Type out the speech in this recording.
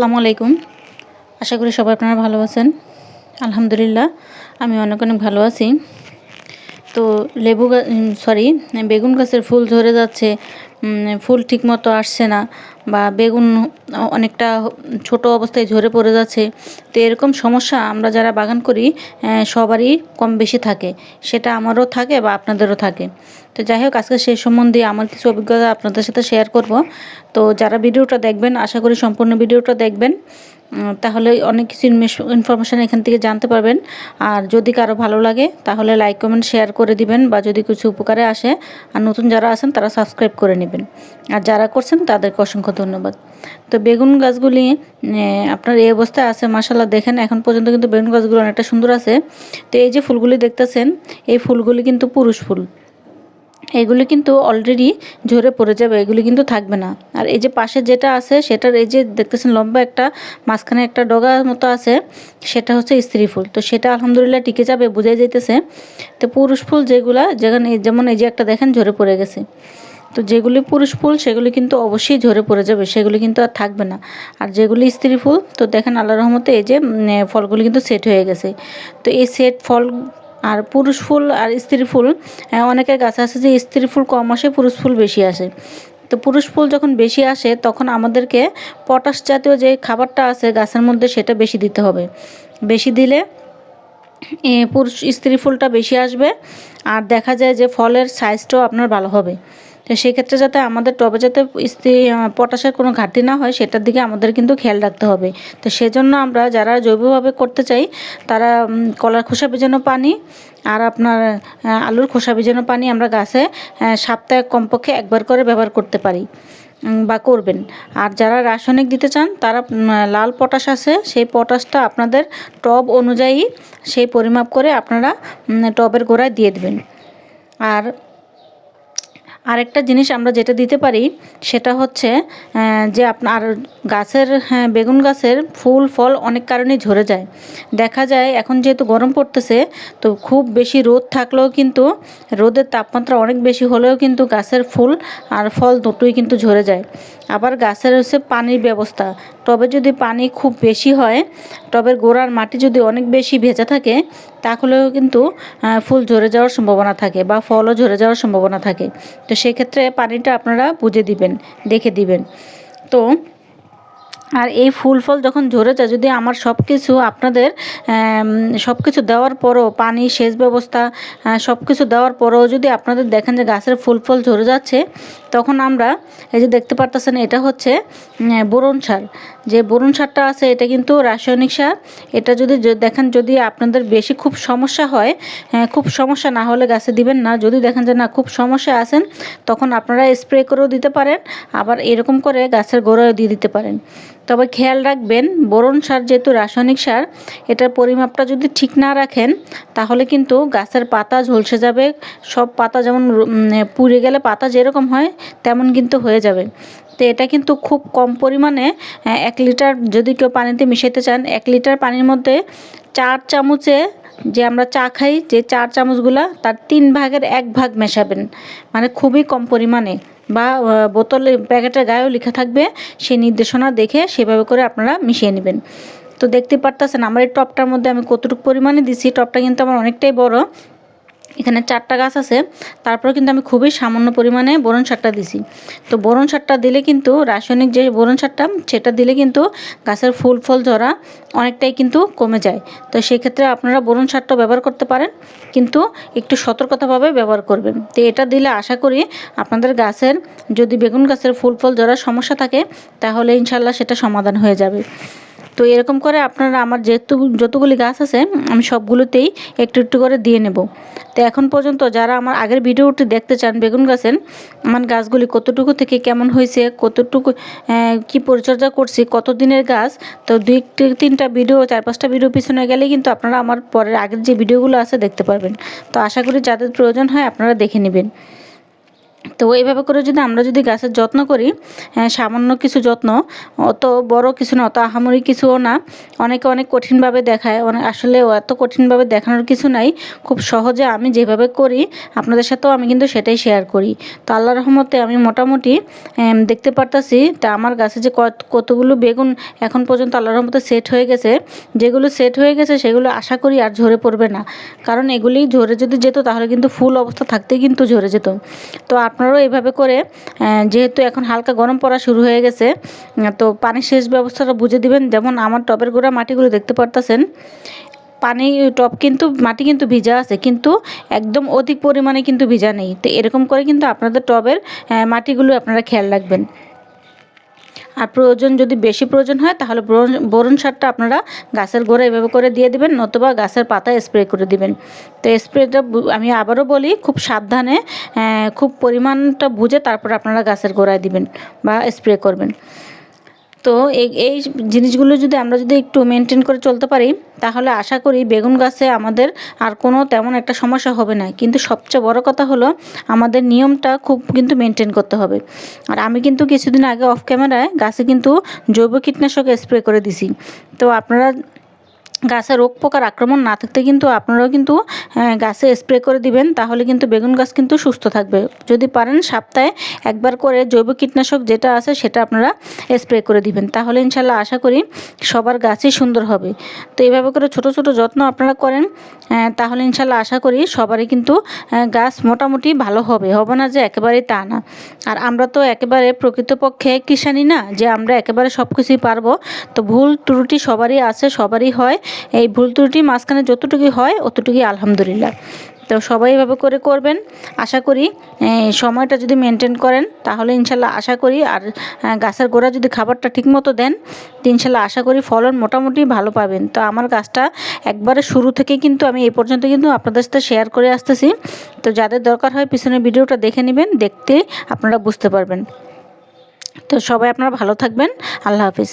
আসসালামু আলাইকুম। আশা করি সবাই আপনারা ভালো আছেন। আলহামদুলিল্লাহ, আমি অনেক অনেক ভালো আছি। তো লেবু সরি বেগুন গাছের ফুল ঝরে যাচ্ছে। ফুল ঠিকমতো আসছে না বা বেগুন অনেকটা ছোট অবস্থায় ঝরে পড়ে যাচ্ছে, তো এরকম সমস্যা আমরা যারা বাগান করি সবারই কম বেশি থাকে। সেটা আমারও থাকে বা আপনাদেরও থাকে। তো যাই হোক, আজকে সেই সম্বন্ধে আমার কিছু অভিজ্ঞতা আপনাদের সাথে শেয়ার করব। তো যারা ভিডিওটা দেখবেন, আশা করি সম্পূর্ণ ভিডিওটা দেখবেন। তাহলে অনেক কিছু ইনফরমেশান এখান থেকে জানতে পারবেন। আর যদি কারও ভালো লাগে, তাহলে লাইক কমেন্ট শেয়ার করে দিবেন বা যদি কিছু উপকারে আসে আর নতুন যারা আছেন, তারা সাবস্ক্রাইব করে নেবেন। আর যারা করছেন, তাদেরকে অসংখ্য ধন্যবাদ। তো বেগুন গাছগুলি আপনার এই অবস্থায় আছে মাসাল্লাহ দেখেন, এখন পর্যন্ত কিন্তু বেগুন গাছগুলো অনেকটা সুন্দর আছে। তো এই যে ফুলগুলি দেখতেছেন, এই ফুলগুলি কিন্তু পুরুষ ফুল। এগুলি কিন্তু অলরেডি ঝরে পড়ে যাবে, এগুলি কিন্তু থাকবে না। আর এই যে পাশে যেটা আছে, সেটার এই যে দেখতেছেন লম্বা একটা, মাঝখানে একটা ডগা মতো আছে, সেটা হচ্ছে স্ত্রী ফুল। তো সেটা আলহামদুলিল্লাহ টিকে যাবে, বোঝাই যাইতেছে। তো পুরুষ ফুল যেগুলা, যেখানে যেমন এই যে একটা দেখেন, ঝরে পড়ে গেছে। তো যেগুলি পুরুষ ফুল, সেগুলি কিন্তু অবশ্যই ঝরে পড়ে যাবে, সেগুলি কিন্তু আর থাকবে না। আর যেগুলি স্ত্রী ফুল, তো দেখেন আল্লাহ রহমতে এই যে ফলগুলি কিন্তু সেট হয়ে গেছে। তো এই সেট ফল আর পুরুষ ফুল আর স্ত্রী ফুল অনেকের গাছে আছে যে স্ত্রী ফুল কম আসে, পুরুষ ফুল বেশি আসে। তো পুরুষ ফুল যখন বেশি আসে, তখন আমাদেরকে পটাশ জাতীয় যে খাবারটা আছে গাছের মধ্যে সেটা বেশি দিতে হবে। বেশি দিলে পুরুষ স্ত্রী ফুলটা বেশি আসবে, আর দেখা যায় যে ফলের সাইজটাও আপনার ভালো হবে। সেক্ষেত্রে যাতে আমাদের টবে যাতে পটাশের কোনো ঘাটতি না হয় সেটার দিকে আমাদের কিন্তু খেয়াল রাখতে হবে। তো সেজন্য আমরা যারা জৈবভাবে করতে চাই তারা কলার খোসা ভেজানো পানি আর আপনার আলুর খোসা ভেজানো পানি আমরা গাছে আহ, সপ্তাহে কমপক্ষে একবার করে ব্যবহার করতে পারি বা করবেন। আর যারা রাসায়নিক দিতে চান তারা লাল পটাশ আছে সেই পটাশটা আপনাদের টব অনুযায়ী সেই পরিমাপ করে আপনারা টবের গোড়ায় দিয়ে দেবেন। আর আরেকটা জিনিস আমরা যেটা দিতে পারি সেটা হচ্ছে যে আপনার গাছের হ্যাঁ, বেগুন গাছের ফুল ফল অনেক কারণেই ঝরে যায়। দেখা যায় এখন যেহেতু গরম পড়তেছে তো খুব বেশি রোদ থাকলেও কিন্তু রোদের তাপমাত্রা অনেক বেশি হলেও কিন্তু গাছের ফুল আর ফল দুটোই কিন্তু ঝরে যায়। আবার গাছের হচ্ছে পানির ব্যবস্থা। টবে যদি পানি খুব বেশি হয় টবের গোড়ার মাটি যদি অনেক বেশি ভেজা থাকে তাহলেও কিন্তু ফুল ঝরে যাওয়ার সম্ভাবনা থাকে বা ফলও ঝরে যাওয়ার সম্ভাবনা থাকে। তো সেক্ষেত্রে পানিটা আপনারা বুঝে দিবেন দেখে দিবেন। তো আর এই ফুল ফল যখন ঝরে যায় যদি আমার সব কিছু আপনাদের সব কিছু দেওয়ার পরও পানি সেচ ব্যবস্থা সব কিছু দেওয়ার পরও যদি আপনাদের দেখেন যে গাছের ফুল ফল ঝরে যাচ্ছে তখন আমরা এই যে দেখতে পারতেছেন এটা হচ্ছে বোরন সার। যে বোরন সারটা আছে এটা কিন্তু রাসায়নিক সার। এটা যদি দেখেন যদি আপনাদের বেশি খুব সমস্যা হয় হ্যাঁ, খুব সমস্যা না হলে গাছে দিবেন না। যদি দেখেন যে না খুব সমস্যা আছেন তখন আপনারা স্প্রে করেও দিতে পারেন আবার এরকম করে গাছের গোড়ায় দিয়ে দিতে পারেন। তবে খেয়াল রাখবেন, বোরন সার যেহেতু রাসায়নিক সার, এটার পরিমাপটা যদি ঠিক না রাখেন, তাহলে কিন্তু গাছের পাতা ঝলসে যাবে। সব পাতা যেমন পুড়ে গেলে পাতা যেরকম হয়, তেমন কিন্তু হয়ে যাবে। তো এটা কিন্তু খুব কম পরিমাণে এক লিটার যদি কেউ পানিতে মিশাতে চান, এক লিটার পানির মধ্যে চার চামচে যে আমরা চা খাই, যে চার চামচগুলা তার তিন ভাগের এক ভাগ মেশাবেন। মানে খুবই কম পরিমাণে। বা বোতলে, প্যাকেটের গায়েও লেখা থাকবে, সেই নির্দেশনা দেখে সেভাবে করে আপনারা মিশিয়ে নেবেন। তো দেখতে পারতেছেন, আমার এই টপটার মধ্যে আমি কতটুকু পরিমাণে দিছি, টপটা কিন্তু আমার অনেকটাই বড়। এখানে চারটা গাছ আছে। তারপরে কিন্তু আমি খুবই সামান্য পরিমাণে বোরন সারটা দিছি। তো বোরন সারটা দিলে কিন্তু, রাসায়নিক যে বোরন সারটা, সেটা দিলে কিন্তু গাছের ফুল ফল ঝরা অনেকটাই কিন্তু কমে যায়। তো সেক্ষেত্রে আপনারা বোরন সারটা ব্যবহার করতে পারেন, কিন্তু একটু সতর্কতাভাবে ব্যবহার করবেন। তো এটা দিলে আশা করি আপনাদের গাছের, যদি বেগুন গাছের ফুল ফল ঝরার সমস্যা থাকে, তাহলে ইনশাল্লাহ সেটা সমাধান হয়ে যাবে। তো এরকম করে আপনারা আমার যেহেতু যতগুলি গাছ আছে, আমি সবগুলোতেই একটু একটু করে দিয়ে নেব। তো এখন পর্যন্ত যারা আমার আগের ভিডিওটি দেখতে চান বেগুন গাছের, আমার গাছগুলি কতটুকু থেকে কেমন হয়েছে, কতটুকু কি পরিচর্যা করছি, কত দিনের গাছ, তো দুই তিনটা ভিডিও, চার পাঁচটা ভিডিও পিছনে গেলে কিন্তু আপনারা আমার পরের আগের যে ভিডিওগুলো আছে দেখতে পারবেন। তো আশা করি যাদের প্রয়োজন হয় আপনারা দেখে নেবেন। তো এইভাবে করে যদি আমরা যদি গাছের যত্ন করি সামান্য কিছু যত্ন, অত বড় কিছু না, অত আহামরি কিছুও না, অনেকে অনেক কঠিনভাবে দেখায়, অনেক আসলে এত কঠিনভাবে দেখানোর কিছু নাই, খুব সহজে আমি যেভাবে করি, আপনাদের সাথেও আমি কিন্তু সেটাই শেয়ার করি। তো আল্লাহ রহমতে আমি মোটামুটি দেখতে পারতাছি তা আমার গাছে যে কত- কতগুলো বেগুন এখন পর্যন্ত আল্লাহ রহমতে সেট হয়ে গেছে, যেগুলো সেট হয়ে গেছে সেগুলো আশা করি আর ঝরে পড়বে না। কারণ এগুলি ঝরে যদি যেত তাহলে কিন্তু ফুল অবস্থা থাকতেই কিন্তু ঝরে যেত। তো আপনারাও এভাবে করে যেহেতু এখন হালকা গরম পড়া শুরু হয়ে গেছে তো পানির শেষ ব্যবস্থাটা বুঝে দিবেন। যেমন আমার টবের গোড়া মাটিগুলো দেখতে পারতেছেন, পানি টপ কিন্তু, মাটি কিন্তু ভিজা আছে, কিন্তু একদম অধিক পরিমাণে কিন্তু ভিজা নেই। তো এরকম করে কিন্তু আপনাদের টবের মাটিগুলো আপনারা খেয়াল রাখবেন। আর প্রয়োজন যদি বেশি প্রয়োজন হয়, তাহলে বোরন- সারটা আপনারা গাছের গোড়া এভাবে করে দিয়ে দেবেন, নতুবা গাছের পাতা স্প্রে করে দিবেন। তো স্প্রেটা আমি আবারও বলি, খুব সাবধানে খুব পরিমাণটা বুঝে তারপর আপনারা গাছের গোড়ায় দিবেন বা স্প্রে করবেন। তো এই জিনিসগুলো যদি আমরা যদি একটু মেনটেন করে চলতে পারি, তাহলে আশা করি বেগুন গাছে আমাদের আর কোনো তেমন একটা সমস্যা হবে না। কিন্তু সবচেয়ে বড় কথা হলো আমাদের নিয়মটা খুব কিন্তু মেনটেন করতে হবে। আর আমি কিন্তু কিছুদিন আগে অফ ক্যামেরায় গাছে কিন্তু জৈব কীটনাশক স্প্রে করে দিছি। তো আপনারা গাছে রোগ পোকার আক্রমণ না থাকতে কিন্তু আপনারাও কিন্তু গাছে স্প্রে করে দিবেন, তাহলে কিন্তু বেগুন গাছ কিন্তু সুস্থ থাকবে। যদি পারেন সপ্তাহে একবার করে জৈব কীটনাশক যেটা আছে সেটা আপনারা স্প্রে করে দিবেন। তাহলে ইনশাল্লাহ আশা করি সবার গাছই সুন্দর হবে। তো এইভাবে করে ছোট ছোট যত্ন আপনারা করেন তাহলে ইনশাল্লাহ আশা করি সবারই কিন্তু গাছ মোটামুটি ভালো হবে। হবে না যে একেবারেই তা না। আর আমরা তো একেবারে প্রকৃতপক্ষে কিষানি না, যে আমরা একেবারে সব কিছুই পারব, তো ভুল ত্রুটি সবারই আছে, সবারই হয়। এই ভুল ত্রুটি মাঝখানে যতটুকু হয়, অতটুকুই আলহামদুলিল্লাহ। তো সবাই এভাবে করে করবেন। আশা করি সময়টা যদি মেনটেন করেন, তাহলে ইনশাল্লাহ আশা করি, আর গাছের গোড়া যদি খাবারটা ঠিকমতো দেন, তো ইনশাল্লাহ আশা করি ফলন মোটামুটি ভালো পাবেন। তো আমার গাছটা একবারে শুরু থেকে কিন্তু আমি এই পর্যন্ত কিন্তু আপনাদের সাথে শেয়ার করে আসতেছি। তো যাদের দরকার হয় পিছনের ভিডিওটা দেখে নেবেন, দেখতে আপনারা বুঝতে পারবেন। তো সবাই আপনারা ভালো থাকবেন। আল্লাহ হাফিজ।